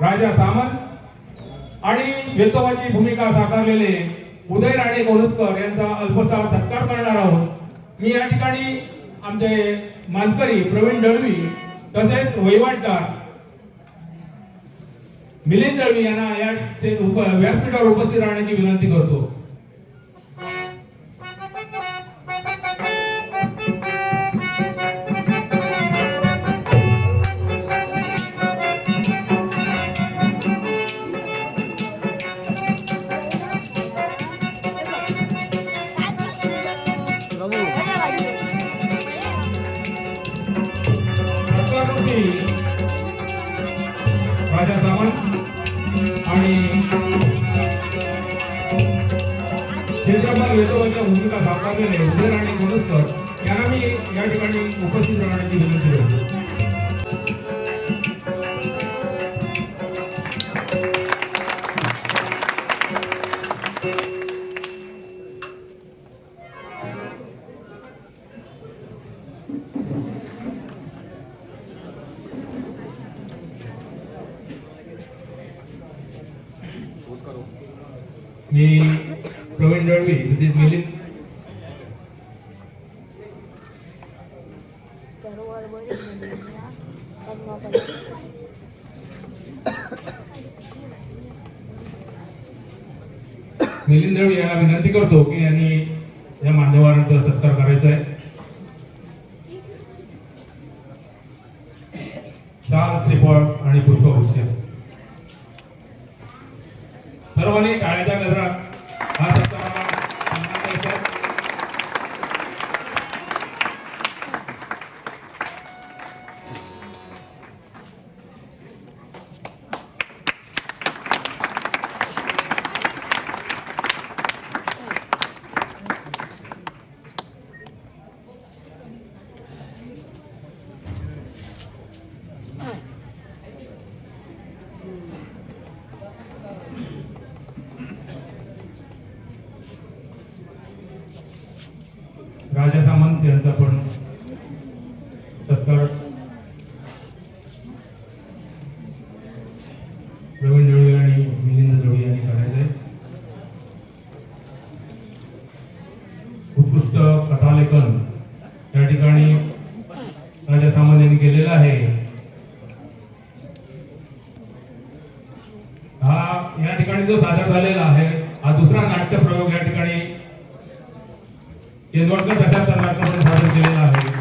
राजा सामंत आणि वेतोबाची भूमिका साकारलेले उदय राणे कोलुतकर यांचा अल्पसा सत्कार करणार आहोत. मी या ठिकाणी आमचे मानकरी प्रवीण दळवी तसेच वहिवाटदार मिलिंद दळवी यांना या व्यासपीठावर उपस्थित राहण्याची विनंती करतो. सत्कारमूर्ती राजा सावंत आणि क्षेत्रपाल वेतोबाच्या भूमिका साकारलेले मी प्रवीण दळवी तसेच मिलिंद मिलिंद दळवी यांना विनंती करतो की यांनी या मान्यवरांचा सत्कार करायचा आहे. કરવાની કાળજા કરવા जो सादर झालेला आहे हा दुसरा नाट्य प्रयोग या ठिकाणी केंद्रकर दशावतार नाटकामध्ये सादर केलेला आहे.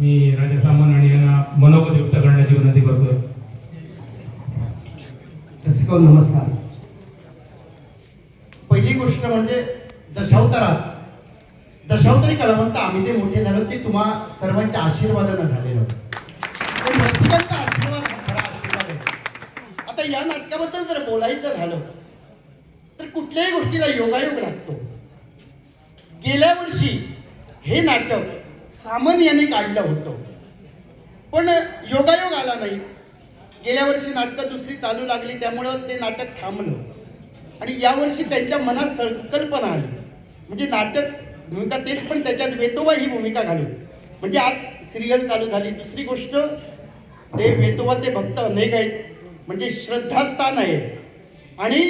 मी राजा सामान आणि यांना मनोगत व्यक्त करण्याची विनंती करतोय. नमस्कार. पहिली गोष्ट म्हणजे दशावतारात दशावतारी कलावंत आम्ही ते मोठे झालो ते तुम्हा सर्वांच्या आशीर्वादानं झालेलं होतं. रसिकांचा आशीर्वाद खरा आशीर्वाद आहे. आता या नाटकाबद्दल जर बोलायचं झालं तर कुठल्याही गोष्टीला योगायोग लागतो. गेल्या वर्षी हे नाटक सामन यांनी काढलं होतं. पण योगायोग आला नाही. गेल्या वर्षी नाटकं दुसरी चालू लागली त्यामुळं ते नाटक थांबलं. आणि यावर्षी त्यांच्या मनात संकल्पना आली. म्हणजे नाटक भूमिका तेच पण त्याच्यात वेतोबा ही भूमिका घालून. म्हणजे आज सिरियल चालू झाली. दुसरी गोष्ट ते वेतोबा ते भक्त अनेक आहेत. म्हणजे श्रद्धास्थान आहे. आणि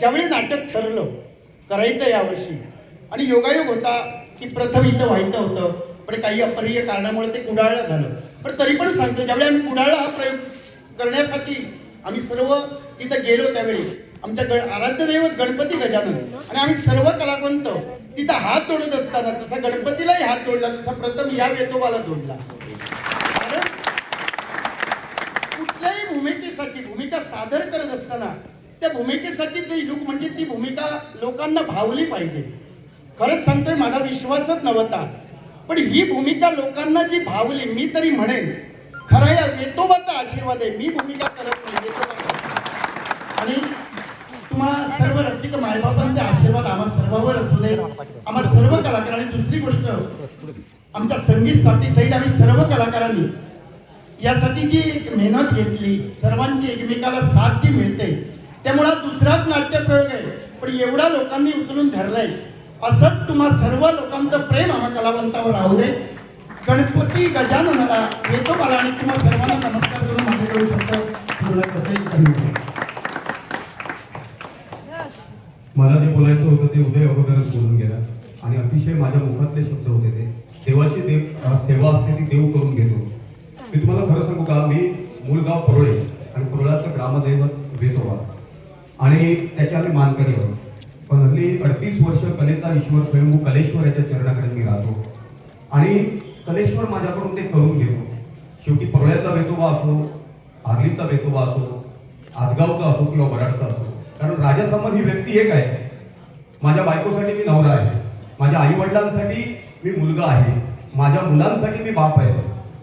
ज्यावेळी नाटक ठरलं करायचं यावर्षी. आणि योगायोग होता की प्रथम इथं व्हायचं होतं. पण काही अपरिय कारणामुळे ते कुडाळला झालं. पण तरी पण सांगतो ज्यावेळी आम्ही कुडाळला हा प्रयोग करण्यासाठी आम्ही सर्व तिथं गेलो त्यावेळी आमच्या गण आराध्य दैवत गणपती गजानन. आणि आम्ही सर्व कलावंत तिथं हात तोडत असताना तसा गणपतीलाही हात तोडला तसा प्रथम या वेतोबाला जोडला कारण कुठल्याही भूमिकेसाठी भूमिका सादर करत असताना त्या भूमिकेसाठी ते लुक म्हणजे ती भूमिका लोकांना भावली पाहिजे. खरंच सांगतोय माझा विश्वासच नव्हता. पण ही भूमिका लोकांना जी भावली मी तरी म्हणेन खरा या वेतोबाचा आशीर्वाद आहे. मी भूमिका करत नाही वेतोबा करतो. आणि तुम्हा असते की मायबापांचे आशीर्वाद आम्हा सर्वांवर असू दे. आम्हा सर्व कलाकार आणि दुसरी गोष्ट आमच्या संगीत साथी सहित आम्ही सर्व कलाकारांनी यासाठी जी एक मेहनत घेतली सर्वांची एकमेकाला साथ जी मिळते त्यामुळे दुसराच नाट्य प्रयोग आहे. पण एवढ्या लोकांनी उचलून धरलंय. असंच तुम्हा सर्व लोकांचं प्रेम आम्हा कलावंतावर राहू दे. गणपती गजाननाला येतो मला आणि तुम्हा सर्वांना नमस्कार करून माझ्याकडे शब्द पूर्ण करते धन्यवाद मला जे बोलायचं होतं ते उदय अगोदरच बोलून गेला. आणि अतिशय माझ्या मुखातले शब्द होते ते. देवाची देव सेवा असते ती देव करून घेतो. मी तुम्हाला खरं सांगू का? मी मूळ गाव परोळे आणि परोळ्याचं ग्रामदैवत वेतोबा आणि त्याच्या आम्ही मानकरी आहोत. पण हल्ली अडतीस वर्ष कलेचा ईश्वर स्वयंभू कलेश्वर याच्या चरणाकडे मी राहतो. आणि कलेश्वर माझ्याकडून ते करून घेतो. शेवटी परोळ्याचा वेतोबा असो आर्लीचा वेतोबा असो आजगावचा असो किंवा वराडचा असो. कारण राजासमोर ही व्यक्ती एक आहे. माझ्या बायकोसाठी मी नवरा आहे. माझ्या आईवडिलांसाठी मी मुलगा आहे. माझ्या मुलांसाठी मी बाप आहे.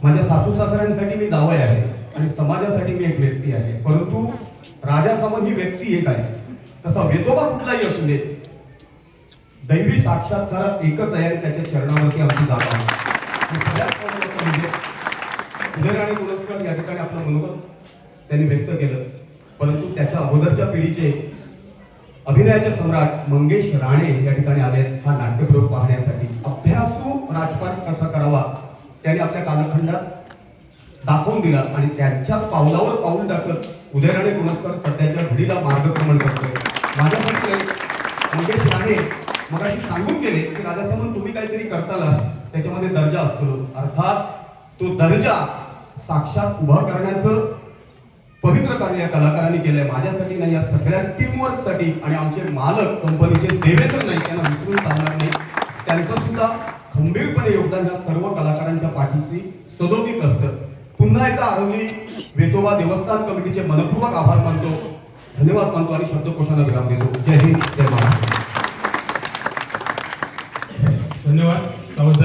माझ्या सासू सासऱ्यांसाठी मी जावय आहे. आणि समाजासाठी मी एक व्यक्ती आहे. परंतु राजासमोर ही व्यक्ती एक आहे. तसा वेतोबा कुठलाही असू दे. दैवी साक्षात्कारात एकच आहे आणि त्याच्या चरणावरती आमची जागा आहे. म्हणजे आणि पुरस्कार या ठिकाणी आपलं मनोगत त्यांनी व्यक्त केलं. परंतु त्याच्या अगोदरच्या पिढीचे अभिनयाचे सम्राट मंगेश राणे या ठिकाणी आले हा नाट्यप्रयोग पाहण्यासाठी. अभ्यासू राजपाट कसा करावा? त्यांनी आपल्या कालखंडात दाखवून दिला आणि त्यांच्या पावलावर पाऊल टाकत उदयराणे गुणस्कर सध्याच्या घडीला मार्गक्रमण करतोय. माझ्यासाठी मंगेश राणे मगाशी सांगून गेले की राजासमोर तुम्ही काहीतरी करताला त्याच्यामध्ये दर्जा असतो. अर्थात तो दर्जा साक्षात उभा करण्याचं कार्य या कलाकारांनी केलंय. माझ्यासाठी नाही या सगळ्या टीमवर्कसाठी आणि आमचे मालक कंपनीचे देवेंद्र नाही त्यांना विसरून चालणार नाही त्यांचं सुद्धा खंबीरपणे योगदान या सर्व कलाकारांच्या पाठीशी सदोदित असतं. पुन्हा एकदा आरवली वेतोबा देवस्थान कमिटीचे मनपूर्वक आभार मानतो. धन्यवाद मानतो आणि शब्दकोशाला विराम देतो. जय हिंद जय महाराष्ट्र. धन्यवाद. सावंत